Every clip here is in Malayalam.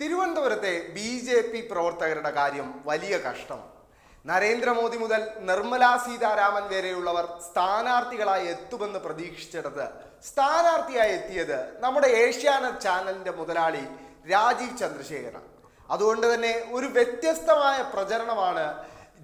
തിരുവനന്തപുരത്തെ ബി ജെ പി പ്രവർത്തകരുടെ കാര്യം വലിയ കഷ്ടമാണ് നരേന്ദ്രമോദി മുതൽ നിർമ്മലാ സീതാരാമൻ വരെയുള്ളവർ സ്ഥാനാർത്ഥികളായി എത്തുമെന്ന് പ്രതീക്ഷിച്ചിടത്ത് സ്ഥാനാർത്ഥിയായി എത്തിയത് നമ്മുടെ ഏഷ്യാനെറ്റ് ചാനലിന്റെ മുതലാളി രാജീവ് ചന്ദ്രശേഖരൻ. അതുകൊണ്ട് തന്നെ ഒരു വ്യത്യസ്തമായ പ്രചരണമാണ്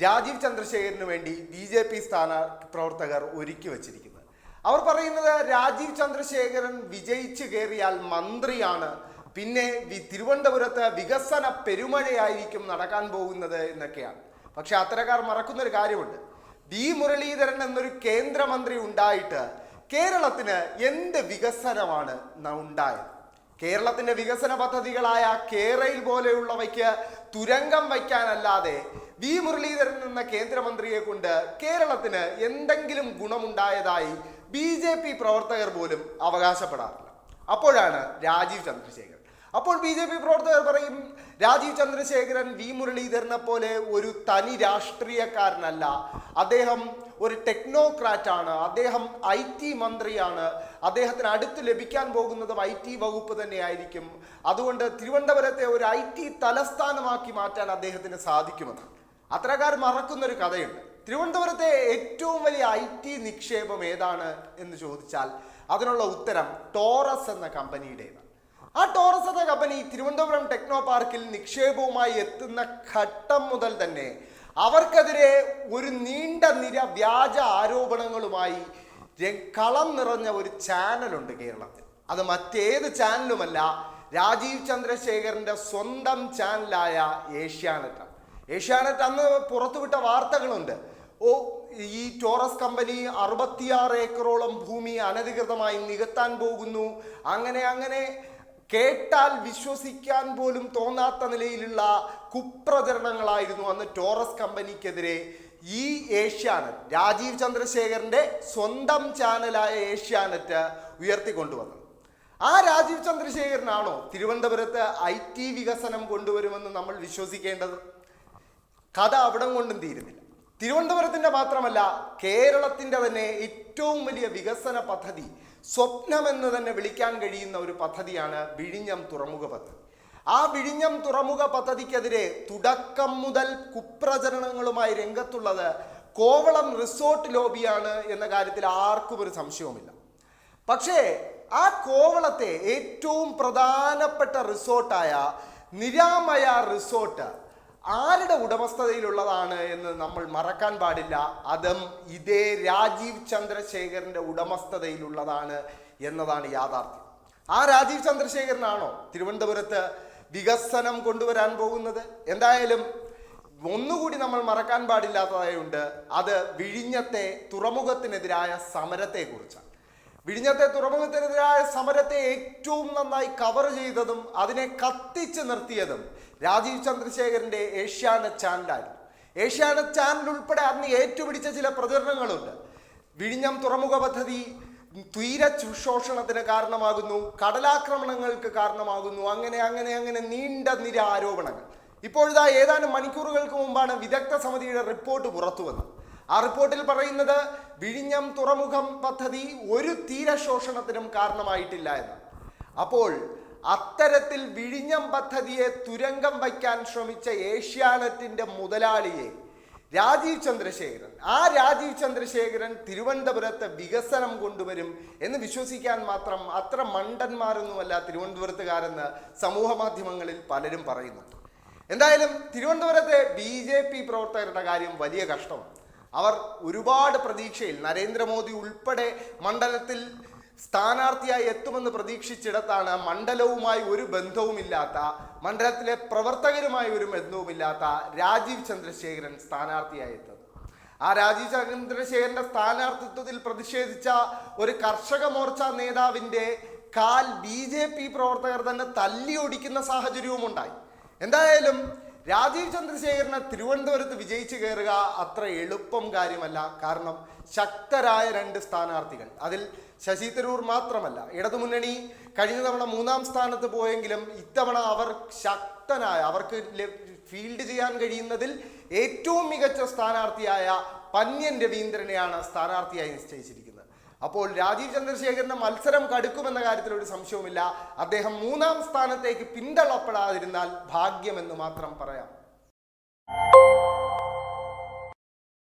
രാജീവ് ചന്ദ്രശേഖരന് വേണ്ടി ബി ജെ പി സ്ഥാന പ്രവർത്തകർ ഒരുക്കി വച്ചിരിക്കുന്നത്. അവർ പറയുന്നത് രാജീവ് ചന്ദ്രശേഖരൻ വിജയിച്ചു കയറിയാൽ മന്ത്രിയാണ് പിന്നെ തിരുവനന്തപുരത്ത് വികസന പെരുമഴയായിരിക്കും നടക്കാൻ പോകുന്നത് എന്നൊക്കെയാണ്. പക്ഷെ അത്തരക്കാർ മറക്കുന്നൊരു കാര്യമുണ്ട്. വി മുരളീധരൻ എന്നൊരു കേന്ദ്രമന്ത്രി ഉണ്ടായിട്ട് കേരളത്തിന് എന്ത് വികസനമാണ് ഉണ്ടായത്? കേരളത്തിന്റെ വികസന പദ്ധതികളായ കേരയിൽ പോലെയുള്ളവയ്ക്ക് തുരങ്കം വയ്ക്കാനല്ലാതെ വി മുരളീധരൻ എന്ന കേന്ദ്രമന്ത്രിയെ കൊണ്ട് കേരളത്തിന് എന്തെങ്കിലും ഗുണമുണ്ടായതായി ബി ജെ പി പ്രവർത്തകർ പോലും അവകാശപ്പെടാറില്ല. അപ്പോഴാണ് രാജീവ് ചന്ദ്രശേഖരൻ. അപ്പോൾ ബി ജെ പി പ്രവർത്തകർ പറയും രാജീവ് ചന്ദ്രശേഖരൻ വി മുരളീധരനെ പോലെ ഒരു തനി രാഷ്ട്രീയക്കാരനല്ല. അദ്ദേഹം ഒരു ടെക്നോക്രാറ്റ് ആണ് അദ്ദേഹം ഐ ടി മന്ത്രിയാണ് അദ്ദേഹത്തിന് അടുത്ത് ലഭിക്കാൻ പോകുന്നതും ഐ ടി വകുപ്പ് തന്നെയായിരിക്കും. അതുകൊണ്ട് തിരുവനന്തപുരത്തെ ഒരു ഐ ടി തലസ്ഥാനമാക്കി മാറ്റാൻ അദ്ദേഹത്തിന് സാധിക്കുമെന്ന്. അത്രക്കാർ മറക്കുന്നൊരു കഥയുണ്ട്. തിരുവനന്തപുരത്തെ ഏറ്റവും വലിയ ഐ ടി നിക്ഷേപം ഏതാണ് എന്ന് ചോദിച്ചാൽ അതിനുള്ള ഉത്തരം ടോറസ് എന്ന കമ്പനിയുടേതാണ്. ആ ടോറസ് എന്ന കമ്പനി തിരുവനന്തപുരം ടെക്നോ പാർക്കിൽ നിക്ഷേപവുമായി എത്തുന്ന ഘട്ടം മുതൽ തന്നെ അവർക്കെതിരെ ഒരു നീണ്ട നിര വ്യാജ ആരോപണങ്ങളുമായി കളം നിറഞ്ഞ ഒരു ചാനലുണ്ട് കേരളത്തിൽ. അത് മറ്റേത് ചാനലുമല്ല രാജീവ് ചന്ദ്രശേഖരന്റെ സ്വന്തം ചാനലായ ഏഷ്യാനെറ്റ് ഏഷ്യാനെറ്റ് അന്ന് പുറത്തുവിട്ട വാർത്തകളുണ്ട്. ഓ ഈ ടോറസ് കമ്പനി അറുപത്തിയാറ് ഏക്കറോളം ഭൂമി അനധികൃതമായി നികത്താൻ പോകുന്നു. അങ്ങനെ അങ്ങനെ കേട്ടാൽ വിശ്വസിക്കാൻ പോലും തോന്നാത്ത നിലയിലുള്ള കുപ്രചരണങ്ങളായിരുന്നു അന്ന് ടോറസ് കമ്പനിക്കെതിരെ ഈ ഏഷ്യാനെറ്റ്. രാജീവ് ചന്ദ്രശേഖരന്റെ സ്വന്തം ചാനലായ ഏഷ്യാനെറ്റ് ഉയർത്തിക്കൊണ്ടുവന്നത്. ആ രാജീവ് ചന്ദ്രശേഖരനാണോ തിരുവനന്തപുരത്ത് ഐ ടി വികസനം കൊണ്ടുവരുമെന്ന് നമ്മൾ വിശ്വസിക്കേണ്ടത്? കഥ അവിടം കൊണ്ടും തീരുന്നില്ല. തിരുവനന്തപുരത്തിന്റെ മാത്രമല്ല കേരളത്തിന്റെ തന്നെ ഏറ്റവും വലിയ വികസന പദ്ധതി സ്വപ്നമെന്ന് തന്നെ വിളിക്കാൻ കഴിയുന്ന ഒരു പദ്ധതിയാണ് വിഴിഞ്ഞം തുറമുഖ പദ്ധതി. ആ വിഴിഞ്ഞം തുറമുഖ പദ്ധതിക്കെതിരെ തുടക്കം മുതൽ കുപ്രചരണങ്ങളുമായി രംഗത്തുള്ളത് കോവളം റിസോർട്ട് ലോബിയാണ് എന്ന കാര്യത്തിൽ ആർക്കും ഒരു സംശയവുമില്ല. പക്ഷേ ആ കോവളത്തെ ഏറ്റവും പ്രധാനപ്പെട്ട റിസോർട്ടായ നിരാമയ റിസോർട്ട് ആരുടെ ഉടമസ്ഥതയിലുള്ളതാണ് എന്ന് നമ്മൾ മറക്കാൻ പാടില്ല. അതും ഇതേ രാജീവ് ചന്ദ്രശേഖരന്റെ ഉടമസ്ഥതയിലുള്ളതാണ് എന്നതാണ് യാഥാർത്ഥ്യം. ആ രാജീവ് ചന്ദ്രശേഖരനാണോ തിരുവനന്തപുരത്ത് വികസനം കൊണ്ടുവരാൻ പോകുന്നത്? എന്തായാലും ഒന്നുകൂടി നമ്മൾ മറക്കാൻ പാടില്ലാത്തതായുണ്ട്. അത് വിഴിഞ്ഞത്തെ തുറമുഖത്തിനെതിരായ സമരത്തെക്കുറിച്ചാണ്. വിഴിഞ്ഞത്തെ തുറമുഖത്തിനെതിരായ സമരത്തെ ഏറ്റവും നന്നായി കവർ ചെയ്തതും അതിനെ കത്തിച്ച് നിർത്തിയതും രാജീവ് ചന്ദ്രശേഖരന്റെ ഏഷ്യാനെറ്റ് ചാനലായിരുന്നു. ഏഷ്യാന ചാനൽ ഉൾപ്പെടെ അന്ന് ഏറ്റുപിടിച്ച ചില പ്രചരണങ്ങളുണ്ട്. വിഴിഞ്ഞം തുറമുഖ പദ്ധതി തീര ശോഷണത്തിന് കാരണമാകുന്നു കടലാക്രമണങ്ങൾക്ക് കാരണമാകുന്നു അങ്ങനെ അങ്ങനെ അങ്ങനെ നീണ്ട നിര ആരോപണങ്ങൾ. ഇപ്പോഴിതാ ഏതാനും മണിക്കൂറുകൾക്ക് മുമ്പാണ് വിദഗ്ധ സമിതിയുടെ റിപ്പോർട്ട് പുറത്തു വന്നത് ആ റിപ്പോർട്ടിൽ പറയുന്നത് വിഴിഞ്ഞം തുറമുഖം പദ്ധതി ഒരു തീരശോഷണത്തിനും കാരണമായിട്ടില്ല എന്ന്. അപ്പോൾ അത്തരത്തിൽ വിഴിഞ്ഞം പദ്ധതിയെ തുരങ്കം വയ്ക്കാൻ ശ്രമിച്ച ഏഷ്യാനെറ്റിന്റെ മുതലാളിയെ രാജീവ് ചന്ദ്രശേഖരൻ ആ രാജീവ് ചന്ദ്രശേഖരൻ തിരുവനന്തപുരത്ത് വികസനം കൊണ്ടുവരും എന്ന് വിശ്വസിക്കാൻ മാത്രം അത്ര മണ്ടന്മാരൊന്നുമല്ല തിരുവനന്തപുരത്തുകാരെന്ന് സമൂഹ മാധ്യമങ്ങളിൽ പലരും പറയുന്നു എന്തായാലും തിരുവനന്തപുരത്തെ ബി പ്രവർത്തകരുടെ കാര്യം വലിയ കഷ്ടമാണ്. അവർ ഒരുപാട് പ്രതീക്ഷയിൽ നരേന്ദ്രമോദി ഉൾപ്പെടെ മണ്ഡലത്തിൽ സ്ഥാനാർത്ഥിയായി എത്തുമെന്ന് പ്രതീക്ഷിച്ചിടത്താണ് മണ്ഡലവുമായി ഒരു ബന്ധവുമില്ലാത്ത മണ്ഡലത്തിലെ പ്രവർത്തകരുമായി ഒരു ബന്ധവുമില്ലാത്ത രാജീവ് ചന്ദ്രശേഖരൻ സ്ഥാനാർത്ഥിയായി എത്തുന്നത്. ആ രാജീവ് ചന്ദ്രശേഖരന്റെ സ്ഥാനാർത്ഥിത്വത്തിൽ പ്രതിഷേധിച്ച ഒരു കർഷക മോർച്ച നേതാവിന്റെ കാൽ ബി ജെ പി പ്രവർത്തകർ തന്നെ തല്ലി ഒടിക്കുന്ന സാഹചര്യവും ഉണ്ടായി എന്തായാലും രാജീവ് ചന്ദ്രശേഖരനെ തിരുവനന്തപുരത്ത് വിജയിച്ചു കയറുക അത്ര എളുപ്പം കാര്യമല്ല. കാരണം ശക്തരായ രണ്ട് സ്ഥാനാർത്ഥികൾ. അതിൽ ശശി തരൂർ മാത്രമല്ല. ഇടതുമുന്നണി കഴിഞ്ഞ തവണ മൂന്നാം സ്ഥാനത്ത് പോയെങ്കിലും ഇത്തവണ അവർ ശക്തനായ അവർക്ക് ഫീൽഡ് ചെയ്യാൻ കഴിയുന്നതിൽ ഏറ്റവും മികച്ച സ്ഥാനാർത്ഥിയായ പന്യൻ രവീന്ദ്രനെയാണ് സ്ഥാനാർത്ഥിയായി നിശ്ചയിച്ചിരിക്കുന്നത്. അപ്പോൾ രാജീവ് ചന്ദ്രശേഖരന്റെ മത്സരം കടുക്കുമെന്ന കാര്യത്തിൽ ഒരു സംശയവുമില്ല. അദ്ദേഹം മൂന്നാം സ്ഥാനത്തേക്ക് പിന്തള്ളപ്പെടാതിരുന്നാൽ ഭാഗ്യമെന്ന് മാത്രം പറയാം.